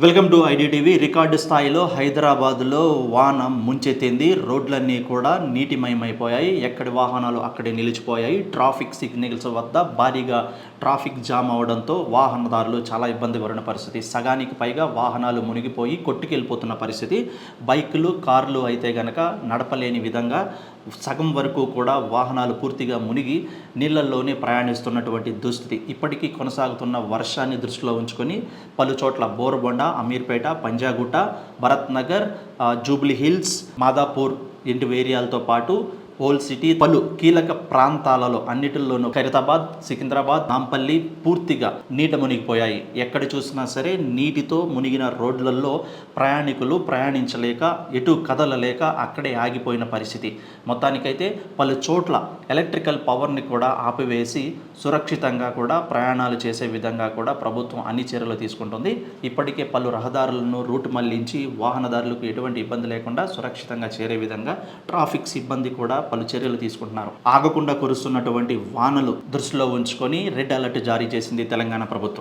Welcome to IDTV. Record స్థాయిలో హైదరాబాద్లో వాన ముంచెత్తింది. రోడ్లన్నీ కూడా నీటిమయమైపోయాయి. ఎక్కడి వాహనాలు అక్కడే నిలిచిపోయాయి. ట్రాఫిక్ సిగ్నల్స్ వద్ద భారీగా ట్రాఫిక్ జామ్ అవడంతో వాహనదారులు చాలా ఇబ్బంది పడిన పరిస్థితి. సగానికి పైగా వాహనాలు మునిగిపోయి కొట్టుకెళ్ళిపోతున్న పరిస్థితి. బైకులు కార్లు అయితే గనక నడపలేని విధంగా సగం వరకు కూడా వాహనాలు పూర్తిగా మునిగి నీళ్ళల్లోనే ప్రయాణిస్తున్నటువంటి దుస్థితి. ఇప్పటికీ కొనసాగుతున్న వర్షాన్ని దృష్టిలో ఉంచుకొని పలు చోట్ల బోరబొండ అమీర్పేట పంజాగుట్ట భరత్ నగర్ జూబ్లీ హిల్స్ మాదాపూర్ ఇంటి ఏరియాలతో పాటు ఓల్ సిటీ పలు కీలక ప్రాంతాలలో అన్నిటిల్లోనూ ఖైరతాబాద్ సికింద్రాబాద్ నాంపల్లి పూర్తిగా నీట మునిగిపోయాయి. ఎక్కడ చూసినా సరే నీటితో మునిగిన రోడ్లలో ప్రయాణికులు ప్రయాణించలేక ఎటు కదలలేక అక్కడే ఆగిపోయిన పరిస్థితి. మొత్తానికైతే పలు చోట్ల ఎలక్ట్రికల్ పవర్ని కూడా ఆపివేసి సురక్షితంగా కూడా ప్రయాణాలు చేసే విధంగా కూడా ప్రభుత్వం అన్ని చర్యలు తీసుకుంటుంది. ఇప్పటికే పలు రహదారులను రూట్ మళ్ళించి వాహనదారులకు ఎటువంటి ఇబ్బంది లేకుండా సురక్షితంగా చేరే విధంగా ట్రాఫిక్ సిబ్బంది కూడా పలు చర్యలు తీసుకుంటున్నారు. ఆగకుండా కురుస్తున్నటువంటి వానలు దృష్టిలో ఉంచుకొని రెడ్ అలర్ట్ జారీ చేసింది తెలంగాణ ప్రభుత్వం.